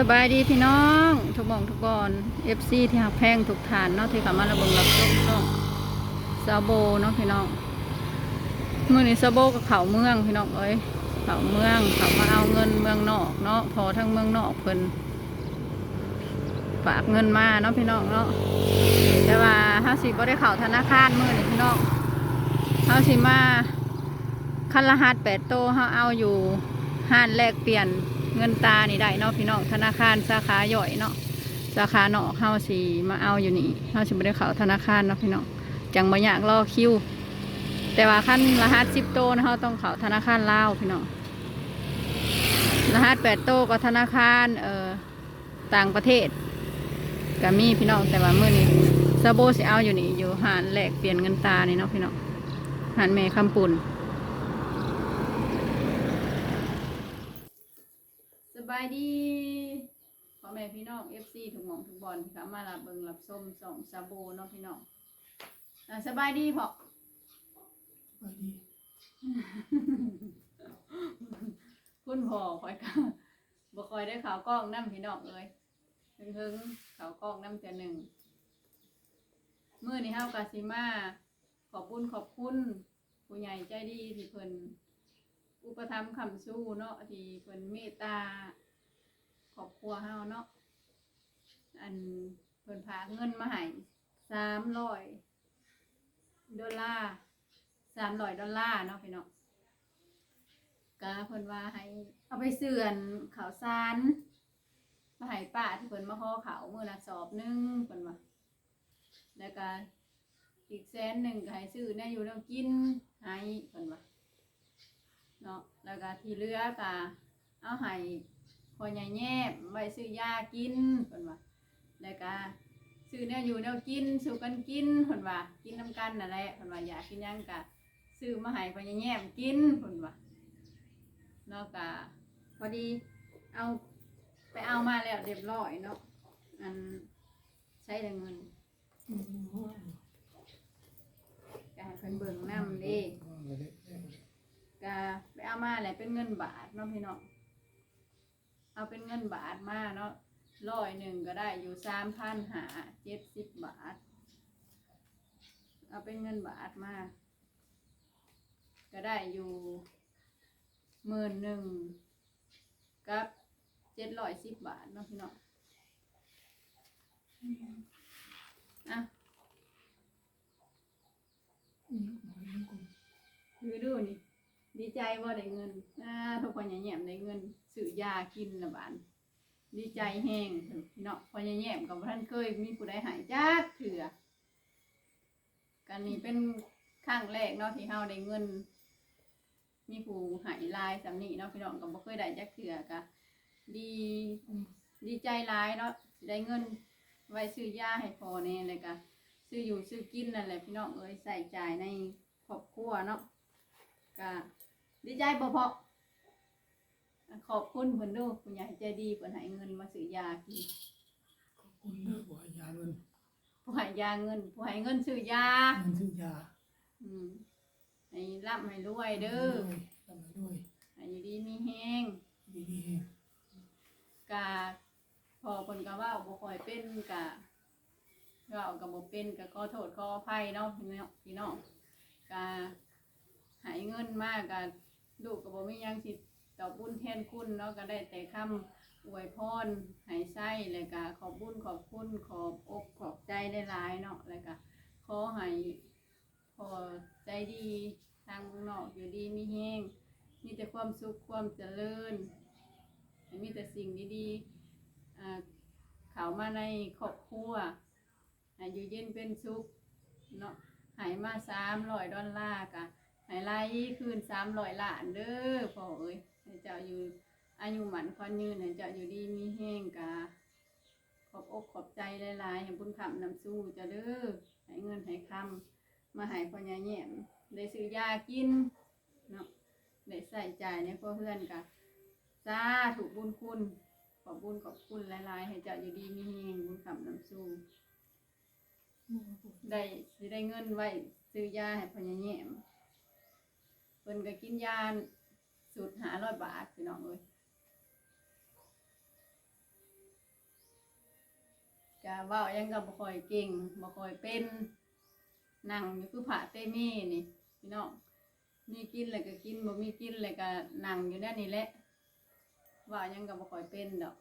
สบายดีพี่น้องทุกมองทุกบอนเอฟซีที่หักแพงทุกฐานเนาะที่ขามาระเบิงรับชมช่องซาโบเนาะพี่น้องเมื่อนี้ซาโบกับเขาเมืองพี่น้องเอ้ยเขาเมืองเขามาเอาเงินเมืองนอกเนาะพอทั้งเมืองนอกเพิ่นฝากเงินมาเนาะพี่น้องเนาะแต่ว่าห้าสิบ่ได้เข้าธนาคารเมื่อนี้พี่น้องห้าสิมาคันรหัสแปดโตเฮาเอาอยู่ห้านแลกเปลี่ยน เงินตานี่ได้เนาะพี่น้องธนาคารสาขาย่อยเนาะสาขาเนาะเฮาสิมาเอาอยู่นี่เฮาสิบ่ได้เข้าธนาคารเนาะพี่น้องจังบ่อยากรอคิว แต่ว่าขั้นรหัส10โตนะเฮาต้องเข้าธนาคารลาวพี่น้องรหัส8โตก็ธนาคารเอ่อต่างประเทศก็มีพี่น้องแต่ว่าเมื้อนี้ซาโบสิเอาอยู่นี่อยู่หานแหลกเปลี่ยนเงินตานี่เนาะพี่น้องหานแม่คำปุ่น บายดีพ่อแม่พี่น้อง FC ทุกหม่องทุกบอลที่เขามารับเบิงรับส้มส่องซาโบเนาะพี่น้องอ่าสบายดีพอสบายดีคุณพ่อคอยกันบ่คอยได้ข่าวกล้องน้ำพี่น้องเลยเพิ่งเพิ่งๆข่าวกล้องน้ำแต่หนึ่งมื้อนี้เฮากาซิมาขอบคุณขอบคุณผู้ใหญ่ใจดีที่เพิ่นอุปถัมภ์คำสู้เนาะที่เพิ่นเมตตา ครอบครัวเฮาเนาะอันเพิ่นพาเงินมาให้สามร้อยดอลลาร์สามร้อยดอลลาร์เนาะพี่น้องก็เพิ่นว่าให้ เอาไปเสื่อนข่าวสารมาให้ป้าที่เพิ่นมาขอเขาวมื้อละสอบหนึงเพิ่นว่าแล้วก็อีกแสนหนึ่งก็ให้ซื้อเนี่ยอยู่แล้วกินให้เพิ่นว่าเนาะแล้วก็ที่เหลือก็เอาให้ พอใหญ่แย่ไว้ซื้อยากินเพิ่นว่าแล้วก็ซื้อเนี่ยอยู่แนวกินสู่กันกินเพิ่นว่ากินน้ำกันนั่นแหละเพิ่นว่าอยากกินหยังก็ซื้อมาให้พอใหญ่แย่กินเพิ่นว่าเนาะก็พอดีเอาไปเอามาแล้วเรียบร้อยเนาะอันใช้แต่เงินอืมว่าก็ให้เพิ่นเบิ่งนำเด้ว่าเลยเด้อก็ไปเอามาแหละเป็นเงินบาทเนาะพี่น้อง เอาเป็นเงินบาทมาเนาะร้อยหนึ่งก็ได้อยู่สามพันหาเจ็ดสิบบาท เอาเป็นเงินบาทมาก็ได้อยู่หมื่นหนึ่งกับเจ็ดร้อยสิบบาทเนาะพี่น้องอะดูดูนี่ ดีใจว่าได้เงินอ่าทุกคนอย่าแย่มได้เงินซื้อยากินละบานดีใจแห้งพี่เนาะพออย่าแย่มกับท่านเคยมีผู้ใดหายจักเถื่อกันนี้เป็นครั้งแรกเนาะที่เฮาได้เงิน มีผู้หายลายสำนีเนาะพี่น้องก็บ่เคยได้จักเถื่อกะดีดีใจหลายเนาะได้เงินไว้ซื้อยาให้พอแน่เลยกะซื้ออยู่ซื้อกินนั่นแหละพี่น้องเอ้ยใส่จ่ายในครอบครัวเนาะก็ ดีใจบ่พอขอบคุณเพิ่นเดูคุณยายใจดีเพิ่นให้เงินมาซื้อยากินขอบคุณเด้อบ่ให้ยาเงินผู้ให้ยาเงินผู้ให้เงินซื้อยาเงินซื้อยา อืมให้ร่ำให้รวยเด้อทำไปด้วยให้อยู่ดีมีแฮงดีดีกะพอเพิ่นก็เว้าบ่ค่อยเป็นกะเว้าก็บ่เป็นก็ขอโทษขออภัยเนาะพี่น้องพี่น้องกะให้เงินมากกะ ลูกก็บ่มีหยังสิตอบบุญแทนคุณเนาะก็ได้แต่คำอวยพรให้ไส้เลยก็ขอบบุญขอบคุณขอบอกขอบใจหลายๆเนาะเลยก็ขอให้พอใจดีทางเมืองนอกอยู่ดีมีแห้งมีแต่ความสุขความเจริญ มีแต่สิ่งดีๆอ่าเข้ามาในครอบครัวอยู่เย็นเป็นสุขเนาะหายมาสามร้อยดอลลาร์กะ หายไล่คืนสามร้อยล้านเด้อพ่อเอ้ยให้เจ้าอยู่อายุหมันควันยืนให้เจ้าอยู่ดีมีแห้งกาขอบอกขอบใจหลายๆให้บุญคำนำสู้เจะเด้อให้เงินให้คำมาให้พ่อใหญ่แย้มได้ซื้อยากินเนาะได้ใส่ใจายในพ่อเพื่อนกะสาถูกบุญคุณขอบบุญขอบคุณหลายๆให้เจ้าอยู่ดีมีแห้งบุญคำนำสู้ได้สิได้เงินไว้ซื้อยาให้พ่อใหญ่แย้ม เพิ่นก็กินยาสูตรหาร้อยบาทพี่น้องเอ้ยก็เว้ายังก็บ่ค่อยเก่งบ่ค่อยเป็นนั่งอยู่คือผาเตมีนี่พี่น้องมีกินแล้วก็กินบ่มีกินแล้วก็นั่งอยู่นั่นนี่แหละว่ายังก็บ่ค่อยเป็นดอก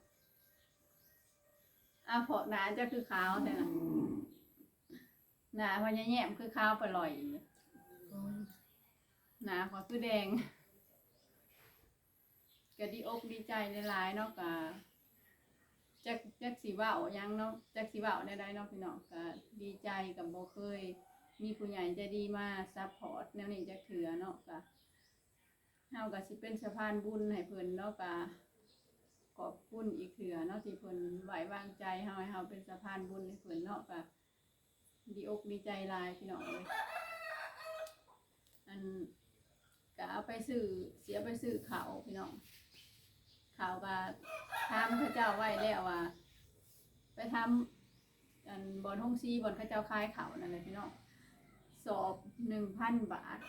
อะพาะหนาจะคือขาวแต่น่ะหนาพอแย่ๆคือขาวปล่อย หนาพอคือแดงก็ดีอกดีใจหลายๆเนาะก็จักจักสีว่าอยังเนาะจักสีว่าเอาได้ๆเนาะพี่น้องก็ดีใจกับโบเคย มีผู้ใหญ่ใจดีมาซัพพอร์ตแนวนี้จะเถือเนาะก็เฮาก็สิเป็นสะพานบุญให้เพิ่นเนาะก็ขอบคุณอีกเถือเนาะที่เพิ่นไหววางใจเฮาให้เฮาเป็นสะพานบุญให้เพิ่นเนาะก็ดีอกดีใจหลายพี่น้องเอ้ยอัน ก็เอาไปซื้อเสียไปซื้อขาวพี่น้องขาวก็ถามพระเจ้าไว้แล้วว่า ไปทำอันบอนห้องซีบอนเข้าเจ้าคายเขานั่นแหละพี่น้องสอบหนึ่งพันบาท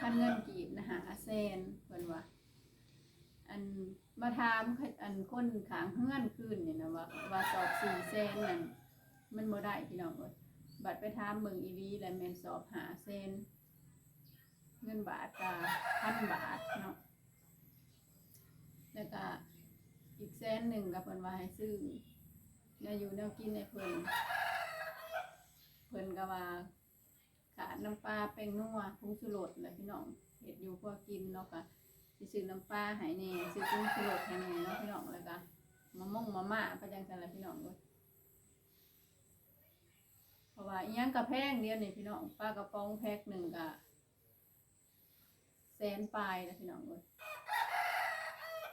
พันเงินกีบนะฮะเซนเพิ่อนว่าอันมาถามอันคนขางเฮือนขึ้นเนี่ยนะว่าว่าสอบสี่เซนนั่นมันบ่ได้พี่น้องเอ้ยบัตรไปถามเมืองอีวีแล้วแมนสอบหาเซน เงินบาทกาพันบาทเนาะแล้วก็อีกแสนหนึ่งกับเพิ่นว่าให้ซื้อแนวอยู่แนวกินในเพิ่นเพิ่นก็ว่าขาดน้ำปลาแป้งนัวผงชูรสแหละพี่น้องเฮ็ดอยู่พอกินเนาะก็สิซื้อน้ำปลาให้แน่ซื้อผงชูรสให้แหน่เนาะพี่น้องแล้วก็มะม่วงมะม่าไปจังซั่นแหละพี่น้องเว้ยเพราะว่าอีหยังก็แพงเดียวนี่พี่น้องปลากระป๋องแพ็คหนึ่งก็แส นปลายนะพี่น้องเว้ย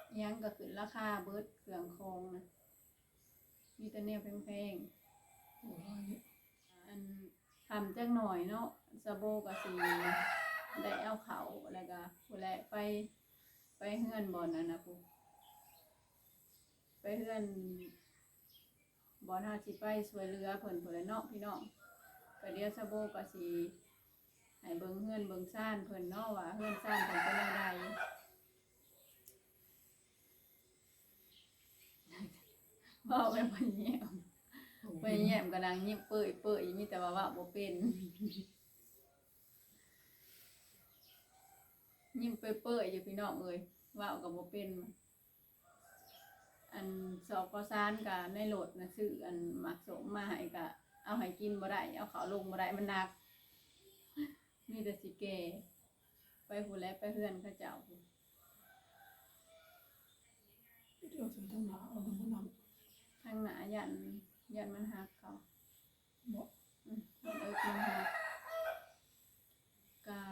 อีหยังก็ขึ้นราคาเบิดเครื่องคองนะมีแต่แนวแพงๆอันทำจักหน่อยเนาะสะโบกับสีได้เอาเขาแล้วก็ผู้แลไปไปเฮือนบอลนั่นะผู้ไปเฮือนบอลหาสิไปสวยเรือเพิ่นเพิ่นและเนาะพี่น้องก็เดียวสะโบกับสี ให้เบิ่งเฮือนเบิ่งซ่านเพิ่นเนาะว่าเฮือนซ่านเพิ่นเป็นอะไรบอกไปบ่แย่มไปแย้มกระดังยิ้มเปื่อยเปื่อยมีแต่ว่าว่าบ่เป็นยิ้มเปื่อยเปื่อยอยู่พี่น้องเอ้ยว่ากับบ่เป็นอันสอบก็ซานกะในโหลดนะซื้ออันหมักสมมาให้กะเอาให้กินบ่ได้เอาเขาลงบ่ได้มันหนัก มีแต่สิแก่ไปผู้แลไปเฮือนเขาเจ้าพู้นเดี๋ยวจะต้องหาเอาตรงนั้นทางหน้ายันยันมันหักเขาบ่อืมมันเอิกมันหักกา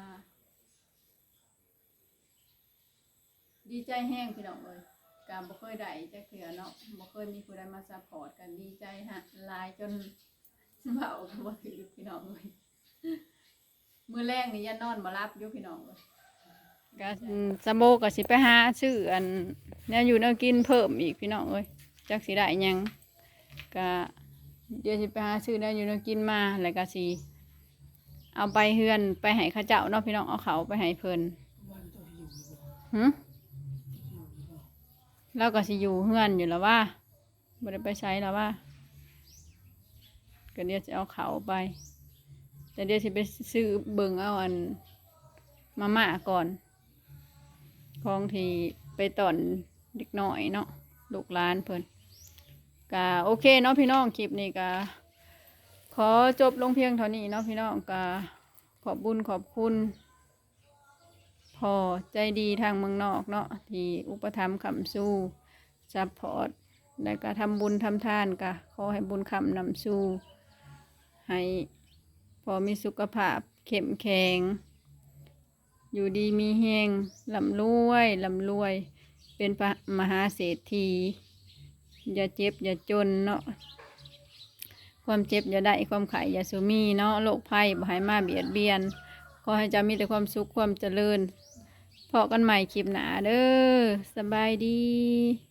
ดีใจแห้งพี่น้องเอ้ยการบ่เคยได้จักเทื่อเนาะบ่เคยมีผู้ใดมาซัพพอร์ตกันดีใจฮะหลายจนเบาก็บ่ถือพี่น้องเอ้ย มื้อแรกนี่ยันนอนบ่รับอยู่พี่น้องเอ้ยก็สมโบก็สิไปหาซื้ออันแนวอยู่แนวกินเพิ่มอีกพี่น้องเอ้ยจักสิได้หยังก็เดี๋ยวสิไปหาซื้อแนวอยู่แนวกินมาแล้วก็สิเอาไปเฮือนไปให้เขาเจ้าเนาะพี่น้องเอาเขาไปให้เพิ่นว่าจะอยู่อยู่บ่หึจะอยู่อยู่บ่เราก็สิอยู่เฮือนอยู่แล้วว่าบ่ได้ไปใช้แล้วว่าก็เดี๋ยวจะเอาเขาไป แต่เดี๋ยวสิไปซื้อเบิ่งเอาอันมาม่าก่อนของที่ไปตอนเด็กหน่อยเนาะลูกหลานเพิ่นก็โอเคเนาะพี่น้องคลิปนี้ก็ขอจบลงเพียงเท่านี้เนาะพี่น้องก็ขอบบุญขอบคุณพอใจดีทางเมืองนอกเนาะที่อุปถัมภ์คำสู้ซัพพอร์ตแล้วก็ทำบุญทำทานก็ขอให้บุญคำนำสู้ให้ อมีสุขภาพเข้มแข็ง อยู่ดีมีแหงลำรวยลำรวย เป็นพระมหาเศรษฐี อย่าเจ็บอย่าจนเนาะ ความเจ็บอย่าได้ ความไข่อย่าสุมีเนาะ โรคภัยบ่ให้มาเบียดเบียน ขอให้จะมีแต่ความสุขความเจริญพอกันใหม่คลิปหนาเด้อ สบายดี